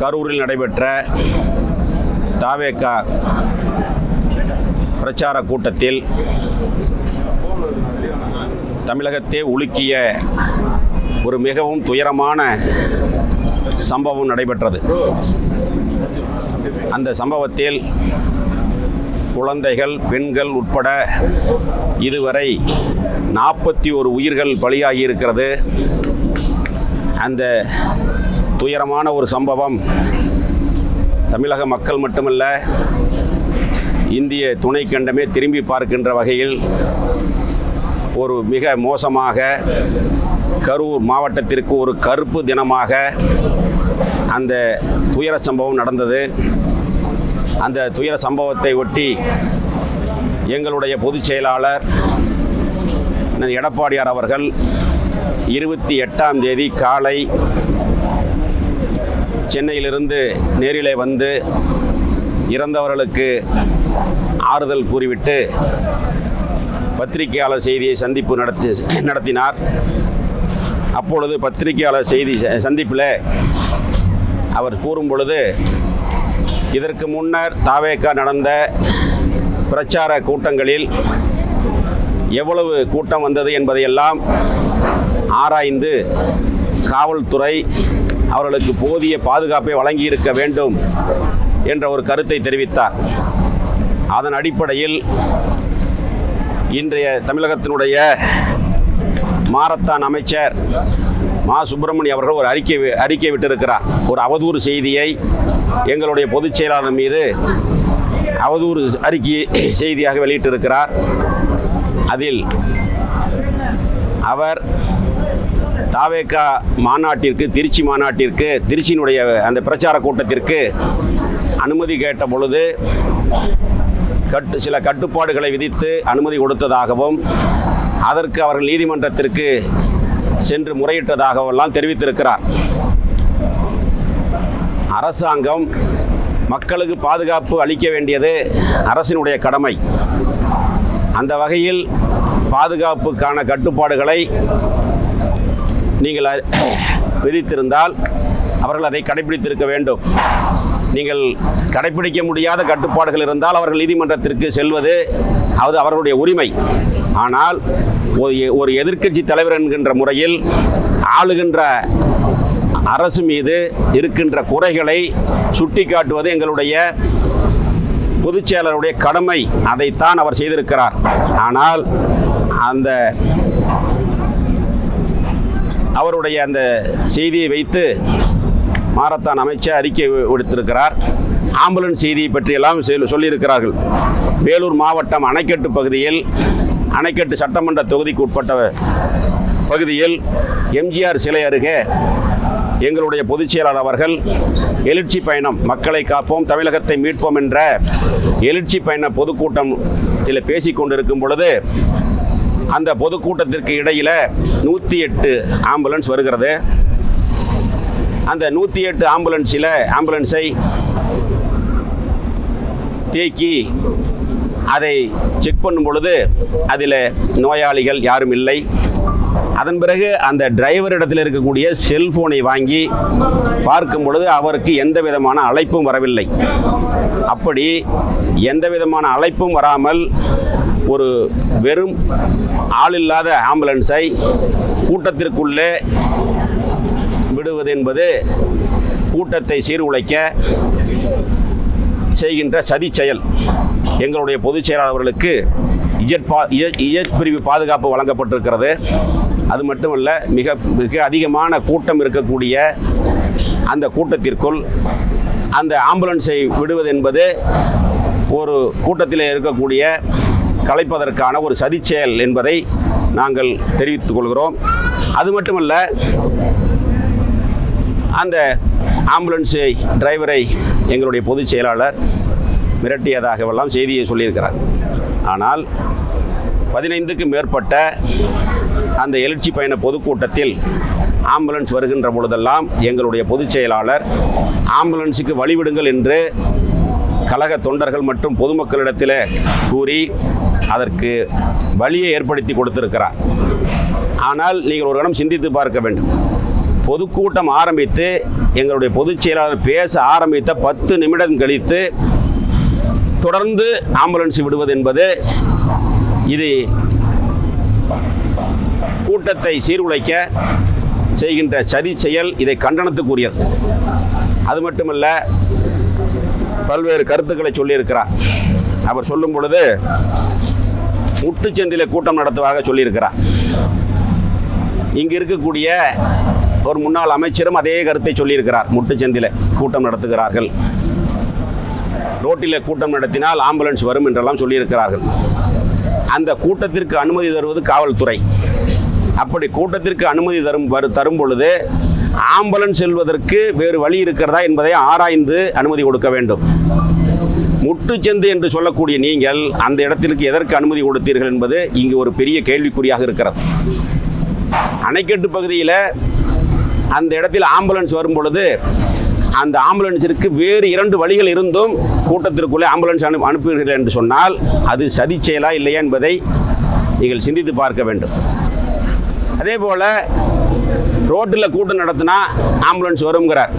கரூரில் நடைபெற்ற தாவேக்கா பிரச்சார கூட்டத்தில் தமிழகத்தை உலுக்கிய ஒரு மிகவும் துயரமான சம்பவம் நடைபெற்றது. அந்த சம்பவத்தில் குழந்தைகள் பெண்கள் உட்பட இதுவரை நாற்பத்தி ஒரு உயிர்கள் பலியாகி இருக்கிறது. அந்த துயரமான ஒரு சம்பவம். தமிழக மக்கள் மட்டுமல்ல இந்திய துணைக்கண்டமே திரும்பி பார்க்கின்ற வகையில் ஒரு மிக மோசமாக கரூர் மாவட்டத்திற்கு ஒரு கருப்பு தினமாக அந்த துயர சம்பவம் நடந்தது. அந்த துயர சம்பவத்தை ஒட்டி எங்களுடைய பொதுச் செயலாளர் எடப்பாடியார் அவர்கள் இருபத்தி எட்டாம் தேதி காலை சென்னையிலிருந்து நேரிலே வந்து இறந்தவர்களுக்கு ஆறுதல் கூறிவிட்டு பத்திரிகையாளர் செய்தியை சந்திப்பு நடத்தி நடத்தினார். அப்பொழுது பத்திரிகையாளர் செய்தி சந்திப்பில் அவர் கூறும் பொழுது இதற்கு முன்னர் தாவேக்கா நடந்த பிரச்சார கூட்டங்களில் எவ்வளவு கூட்டம் வந்தது என்பதையெல்லாம் ஆராய்ந்து காவல்துறை அவர்களுக்கு போதிய பாதுகாப்பை வழங்கியிருக்க வேண்டும் என்ற ஒரு கருத்தை தெரிவித்தார். அதன் அடிப்படையில் இன்றைய தமிழகத்தினுடைய மாரத்தான் அமைச்சர் மா. சுப்பிரமணிய அவர்கள் ஒரு அறிக்கை அறிக்கை விட்டிருக்கிறார். ஒரு அவதூறு செய்தியை எங்களுடைய பொதுச் செயலாளர் மீது அவதூறு அறிக்கை செய்தியாக வெளியிட்டிருக்கிறார். அதில் அவர் தாவேக்கா மாநாட்டிற்கு திருச்சி மாநாட்டிற்கு திருச்சியினுடைய அந்த பிரச்சார கூட்டத்திற்கு அனுமதி கேட்ட பொழுது கட்டு சில கட்டுப்பாடுகளை விதித்து அனுமதி கொடுத்ததாகவும் அதற்கு அவர்கள் நீதிமன்றத்திற்கு சென்று முறையிட்டதாகவெல்லாம் தெரிவித்திருக்கிறார். அரசாங்கம் மக்களுக்கு பாதுகாப்பு அளிக்க வேண்டியது அரசினுடைய கடமை. அந்த வகையில் பாதுகாப்புக்கான கட்டுப்பாடுகளை நீங்கள் விதித்திருந்தால் அவர்கள் அதை கடைபிடித்திருக்க வேண்டும். நீங்கள் கடைபிடிக்க முடியாத கட்டுப்பாடுகள் இருந்தால் அவர்கள் நீதிமன்றத்திற்கு செல்வது அது அவர்களுடைய உரிமை. ஆனால் ஒரு ஒரு எதிர்க்கட்சி தலைவர் என்கின்ற முறையில் ஆளுகின்ற அரசு மீது இருக்கின்ற குறைகளை சுட்டிக்காட்டுவது எங்களுடைய பொதுச்செயலருடைய கடமை. அதைத்தான் அவர் செய்திருக்கிறார். ஆனால் அந்த அவருடைய அந்த செய்தியை வைத்து மாரத்தான் அமைச்சர் அறிக்கை விடுத்திருக்கிறார். ஆம்புலன்ஸ் செய்தியை பற்றியெல்லாம் செல்- சொல்லியிருக்கிறார்கள். வேலூர் மாவட்டம் அணைக்கட்டு பகுதியில் அணைக்கட்டு சட்டமன்ற தொகுதிக்கு உட்பட்ட பகுதியில் எம்ஜிஆர் சிலை அருகே எங்களுடைய பொதுச் செயலாளர் அவர்கள் எழுச்சி பயணம் மக்களை காப்போம் தமிழகத்தை மீட்போம் என்ற எழுச்சி பயண பொதுக்கூட்டம் இதில் பேசிக் கொண்டிருக்கும் பொழுது அந்த பொதுக்கூட்டத்திற்கு இடையில் நூற்றி எட்டு ஆம்புலன்ஸ் வருகிறது. அந்த நூற்றி எட்டு ஆம்புலன்ஸில் ஆம்புலன்ஸை தேக்கி அதை செக் பண்ணும் பொழுது அதில் நோயாளிகள் யாரும் இல்லை. அதன் பிறகு அந்த டிரைவரிடத்தில் இருக்கக்கூடிய செல்போனை வாங்கி பார்க்கும் பொழுது அவருக்கு எந்த விதமான அழைப்பும் வரவில்லை. அப்படி எந்த விதமான அழைப்பும் வராமல் ஒரு வெறும் ஆளில்லாத ஆம்புலன்ஸை கூட்டத்திற்குள்ளே விடுவது என்பது கூட்டத்தை சீர்குலைக்க செய்கின்ற சதி செயல். எங்களுடைய பொதுச் செயலாளர்களுக்கு அவர்களுக்கு பா பிரிவு பாதுகாப்பு வழங்கப்பட்டிருக்கிறது. அது மட்டுமல்ல மிக மிக அதிகமான கூட்டம் இருக்கக்கூடிய அந்த கூட்டத்திற்குள் அந்த ஆம்புலன்ஸை விடுவது என்பது ஒரு கூட்டத்தில் இருக்கக்கூடிய கலைப்பதற்கான ஒரு சதிச்செயல் என்பதை நாங்கள் தெரிவித்துக் கொள்கிறோம். அது மட்டுமல்ல அந்த ஆம்புலன்ஸை டிரைவரை எங்களுடைய பொதுச் செயலாளர் மிரட்டியதாகவெல்லாம் செய்தியை சொல்லியிருக்கிறார். ஆனால் பதினைந்துக்கு மேற்பட்ட அந்த எழுச்சி பயண பொதுக்கூட்டத்தில் ஆம்புலன்ஸ் வருகின்ற பொழுதெல்லாம் எங்களுடைய பொதுச் செயலாளர் ஆம்புலன்ஸுக்கு வழிவிடுங்கள் என்று கழக தொண்டர்கள் மற்றும் பொதுமக்களிடத்தில் கூறி அதற்கு வழியை ஏற்படுத்தி கொடுத்திருக்கிறார். ஆனால் நீங்கள் ஒரு கணம் சிந்தித்து பார்க்க வேண்டும். பொதுக்கூட்டம் ஆரம்பித்து எங்களுடைய பொதுச் செயலாளர் பேச ஆரம்பித்த பத்து நிமிடம் கழித்து தொடர்ந்து ஆம்புலன்ஸ் விடுவது என்பது இது கூட்டத்தை சீர்குலைக்க செய்கின்ற சதி செயல் இதை கண்டனத்துக்குரியது. அது மட்டுமல்ல பல்வேறு கருத்துக்களை சொல்லியிருக்கிறார். அவர் சொல்லும் பொழுது முட்டுச்சந்தில கூட்டம் நடத்துவதாக சொல்லியிருக்கிறார். இங்கு இருக்கக்கூடிய ஒரு முன்னாள் அமைச்சரும் அதே கருத்தை சொல்லியிருக்கிறார். முட்டுச்சந்தில கூட்டம் நடத்துகிறார்கள். ரோட்டில் கூட்டம் நடத்தினால் ஆம்புலன்ஸ் வரும் என்றெல்லாம் சொல்லியிருக்கிறார்கள். அந்த கூட்டத்திற்கு அனுமதி தருவது காவல்துறை. அப்படி கூட்டத்திற்கு அனுமதி தரும் வரு தரும் பொழுது ஆம்புலன்ஸ் செல்வதற்கு வேறு வழி இருக்கிறதா என்பதை ஆராய்ந்து அனுமதி கொடுக்க வேண்டும். முட்டுச்சந்து என்று சொல்லக்கூடிய நீங்கள் அந்த இடத்திற்கு எதற்கு அனுமதி கொடுத்தீர்கள் என்பது இங்கு ஒரு பெரிய கேள்விக்குறியாக இருக்கிறது. அணைக்கட்டு பகுதியில் அந்த இடத்தில் ஆம்புலன்ஸ் வரும் பொழுது அந்த ஆம்புலன்ஸிற்கு வேறு இரண்டு வழிகள் இருந்தும் கூட்டத்திற்குள்ளே ஆம்புலன்ஸ் அனு அனுப்புகிறீர்கள் என்று சொன்னால் அது சதி செயலா இல்லையா என்பதை நீங்கள் சிந்தித்து பார்க்க வேண்டும். அதே போல் ரோட்டில் கூட்டம் நடத்தினா ஆம்புலன்ஸ் வருங்கிறார்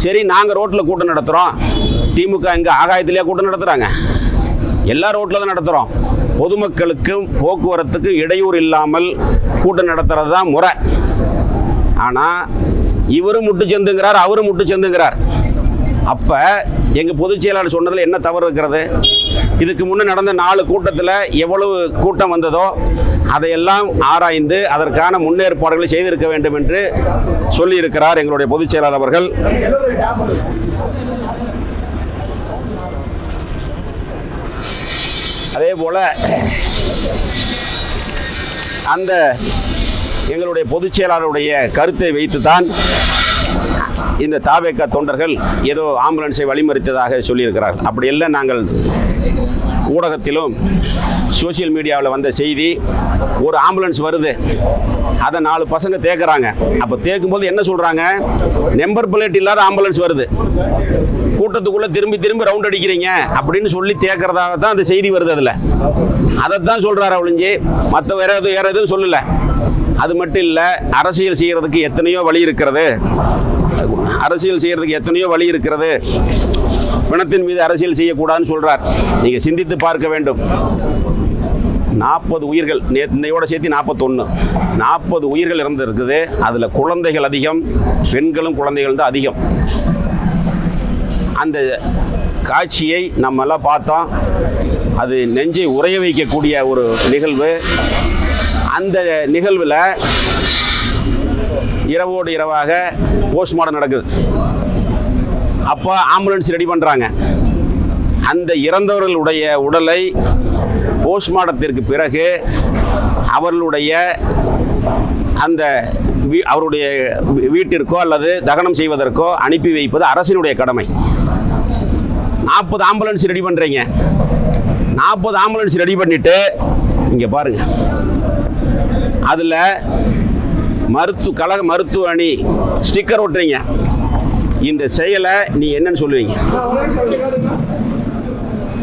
சரி நாங்கள் ரோட்டில் கூட்டம் நடத்துகிறோம் திமுக இங்கே ஆகாயத்திலேயே கூட்டம் நடத்துகிறாங்க எல்லா ரோட்டில் தான் நடத்துகிறோம் பொதுமக்களுக்கும் போக்குவரத்துக்கும் இடையூறு இல்லாமல் கூட்டம் நடத்துறது தான் முறை. ஆனால் இவரும் முட்டு செந்துங்கிறார் அவரும் முட்டு செந்துங்கிறார் அப்போ எங்கள் பொதுச் செயலாளர் சொன்னதில் என்ன தவறு இருக்கிறது? இதுக்கு முன்னே நடந்த நாலு கூட்டத்தில் எவ்வளவு கூட்டம் வந்ததோ அதையெல்லாம் ஆராய்ந்து அதற்கான முன்னேற்பாடுகளை செய்திருக்க வேண்டும் என்று சொல்லியிருக்கிறார் எங்களுடைய பொதுச் செயலாளர் அவர்கள். அதே போல் அந்த எங்களுடைய பொதுச் செயலாளருடைய கருத்தை வைத்துதான் இந்த தாவேக்க தொண்டர்கள் ஏதோ ஆம்புலன்ஸை வழிமறித்ததாக சொல்லியிருக்கிறார்கள் அப்படியெல்லாம் நாங்கள் ஊடகத்திலும் சோசியல் மீடியாவில் வந்த செய்தி ஒரு ஆம்புலன்ஸ் வருது. அதை நாலு பசங்க தேக்குறாங்க. அப்போ தேக்கும்போது என்ன சொல்கிறாங்க நம்பர் பிளேட் இல்லாத ஆம்புலன்ஸ் வருது. கூட்டத்துக்குள்ளே திரும்பி திரும்பி ரவுண்ட் அடிக்கிறீங்க. அப்படின்னு சொல்லி தேக்கிறதாக தான் அந்த செய்தி வருது அதில். அதை தான் சொல்கிறாரு ஒழிஞ்சு மற்ற வேற எதுவும் வேற எதுவும் சொல்லலை. அது மட்டும் இல்லை அரசியல் செய்கிறதுக்கு எத்தனையோ வழி இருக்கிறது. அரசியல் செய்கிறதுக்கு எத்தனையோ வழி இருக்கிறது. பிணத்தின் மீது அரசியல் செய்யக்கூடாதுன்னு சொல்கிறார் நீங்கள் சிந்தித்து பார்க்க வேண்டும். நாற்பது உயிர்கள் நேற்றையோட சேர்த்து நாற்பத்தொன்று நாற்பது உயிர்கள் இருந்திருக்குது அதில் குழந்தைகள் அதிகம் பெண்களும் குழந்தைகள் தான் அதிகம். அந்த காட்சியை நம்ம எல்லாம் பார்த்தோம் அது நெஞ்சை உறைய வைக்கக்கூடிய ஒரு நிகழ்வு. அந்த நிகழ்வில் இரவோடு இரவாக போஸ்ட்மார்டம் நடக்குது. அப்போ ஆம்புலன்ஸ் ரெடி பண்ணுறாங்க அந்த இறந்தவர்களுடைய உடலை போஸ்ட்மார்ட்டத்திற்கு பிறகு அவர்களுடைய அந்த வீ- அவருடைய வீட்டிற்கோ அல்லது தகனம் செய்வதற்கோ அனுப்பி வைப்பது அரசினுடைய கடமை. நாற்பது ஆம்புலன்ஸ் ரெடி பண்ணுறீங்க நாற்பது ஆம்புலன்ஸ் ரெடி பண்ணிட்டு இங்கே பாருங்கள் அதில் மருத்து கழக மருத்துவ அணி ஸ்டிக்கர் ஒட்டுறீங்க. இந்த செயலை நீ என்னன்னு சொல்லுவீங்க.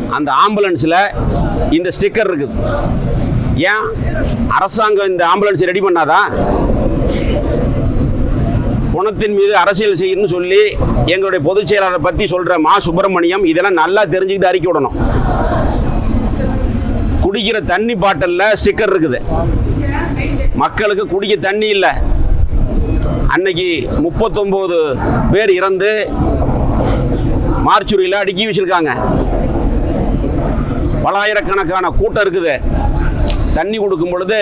அந்த ஆம்புலன்ஸில் இந்த ஸ்டிக்கர் இருக்குது ஏன்? அரசாங்கம் இந்த ஆம்புலன்ஸ் ரெடி பண்ணாதா? பணத்தின் மீது அரசியல் செய்யணும்னு சொல்லி எங்களுடைய பொதுச் செயலாளரை பற்றி சொல்கிற மா. சுப்பிரமணியம் இதெல்லாம் நல்லா தெரிஞ்சுக்கிட்டு அறிக்கை விடணும். குடிக்கிற தண்ணி பாட்டிலில் ஸ்டிக்கர் இருக்குது. மக்களுக்கு குடிக்க தண்ணி இல்லை. அன்னைக்கு முப்பத்தொம்போது பேர் இறந்து மார்ச்சுரியில் அடுக்கி வச்சிருக்காங்க பலாயிரக்கணக்கான கூட்டம் இருக்குது. தண்ணி கொடுக்கும் பொழுது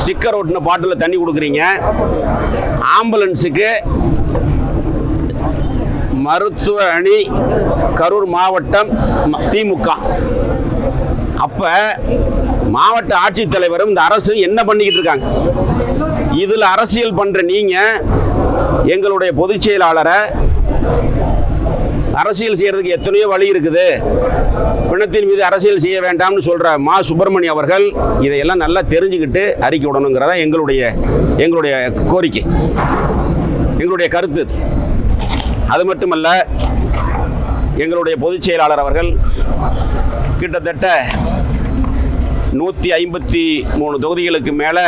ஸ்டிக்கர் ஒட்டின பாட்டில் தண்ணி கொடுக்குறீங்க. ஆம்புலன்ஸுக்கு மருத்துவ அணி கரூர் மாவட்டம் திமுக. அப்போ மாவட்ட ஆட்சித்தலைவரும் இந்த அரசு என்ன பண்ணிக்கிட்டு இருக்காங்க? இதில் அரசியல் பண்ணுற நீங்கள் எங்களுடைய பொதுச் செயலாளரை அரசியல் செய்கிறதுக்கு எத்தனையோ வழி இருக்குது. பிணத்தின் மீது அரசியல் செய்ய வேண்டாம்னு சொல்ற மா சுப்பிரமணியம் அவர்கள் இதையெல்லாம் நல்லா தெரிஞ்சுக்கிட்டு அறிக்கை விடணுங்கிறதா எங்களுடைய எங்களுடைய கோரிக்கை எங்களுடைய கருத்து. அது மட்டுமல்ல எங்களுடைய பொதுச் செயலாளர் அவர்கள் கிட்டத்தட்ட நூற்றி ஐம்பத்தி மூணு தொகுதிகளுக்கு மேலே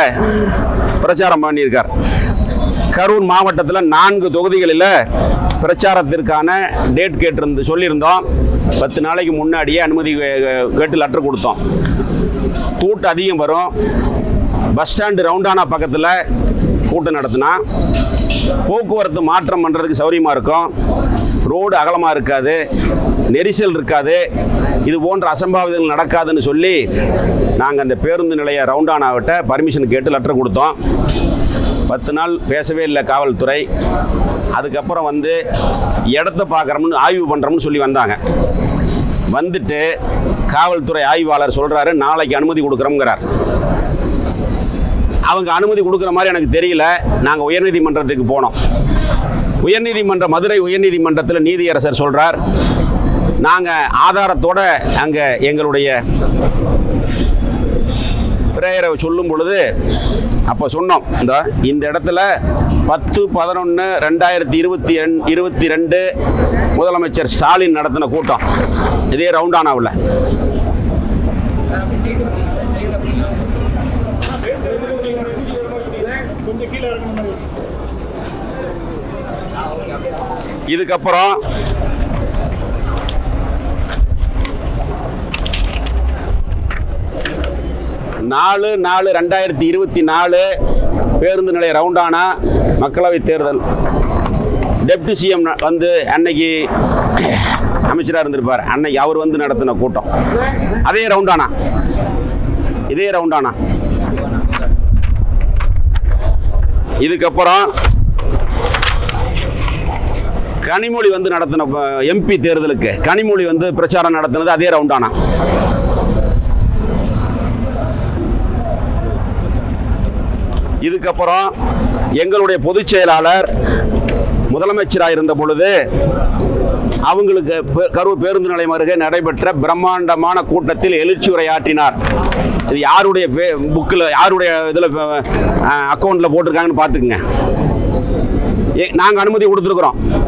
பிரச்சாரம் பண்ணியிருக்கார். கரூர் மாவட்டத்தில் நான்கு தொகுதிகளில் பிரச்சாரத்திற்கான டேட் கேட்டிருந்து சொல்லியிருந்தோம். பத்து நாளைக்கு முன்னாடியே அனுமதி கே- கேட்டு லெட்டர் கொடுத்தோம். கூட்டம் அதிகம் வரும். பஸ் ஸ்டாண்டு ரவுண்டானா பக்கத்தில் கூட்டம் நடத்தினா. போக்குவரத்து மாற்றம் பண்ணுறதுக்கு சௌரியமாக இருக்கும். ரோடு அகலமாக இருக்காது. நெரிசல் இருக்காது. இது போன்ற அசம்பாவிதங்கள் நடக்காதுன்னு சொல்லி நாங்கள் அந்த பேருந்து நிலைய ரவுண்டானாவிட்ட பர்மிஷன் கேட்டு லெட்டர் கொடுத்தோம். பத்து நாள் பேசவே இல்லை காவல்துறை. அதுக்கப்புறம் வந்து இடத்த பார்க்குறோம்னு ஆய்வு பண்ணுறோம்னு சொல்லி வந்தாங்க. வந்துட்டு காவல்துறை ஆய்வாளர் சொல்கிறாரு நாளைக்கு அனுமதி கொடுக்குறோங்கிறார் அவங்க அனுமதி கொடுக்குற மாதிரி எனக்கு தெரியல. நாங்கள் உயர்நீதிமன்றத்துக்கு போனோம். உயர்நீதிமன்ற மதுரை உயர்நீதிமன்றத்தில் நீதியரசர் சொல்கிறார் நாங்கள் ஆதாரத்தோட அங்கே எங்களுடைய பிரேயரை சொல்லும் பொழுது அப்போ சொன்னோம் இந்த இந்த இடத்துல பத்து பதினொன்று ரெண்டாயிரத்தி இருபத்தி ரெண் இருபத்தி ரெண்டு முதலமைச்சர் ஸ்டாலின் நடத்தின கூட்டம். இதே ரவுண்டானாவில் இதுக்கப்புறம் நாலு நாலு ரெண்டாயிரத்தி இருபத்தி நாலு பேருந்து நிலைய ரவுண்டானா மக்களவை தேர்தல். டெப்டி சிஎம் வந்து அன்னைக்கு அமைச்சராக இருந்திருப்பார். அன்னைக்கு அவர் வந்து நடத்தின கூட்டம். அதே ரவுண்டானா? இதே ரவுண்டானா? இதுக்கப்புறம் கனிமொழி வந்து நடத்தின எம்பி தேர்தலுக்கு கனிமொழி வந்து பிரச்சாரம் நடத்தினது அதே ரவுண்டானா? இதுக்கப்புறம் எங்களுடைய பொதுச் செயலாளர் முதலமைச்சராக இருந்த பொழுது அவங்களுக்கு பே- கரூர் பேருந்து நிலையம் அருகே நடைபெற்ற பிரம்மாண்டமான கூட்டத்தில் எழுச்சி உரையாற்றினார். இது யாருடைய புக்கில் யாருடைய இதில் அக்கௌண்ட்டில் போட்டிருக்காங்கன்னு பார்த்துக்குங்க. நாங்கள் அனுமதி கொடுத்துருக்குறோம்.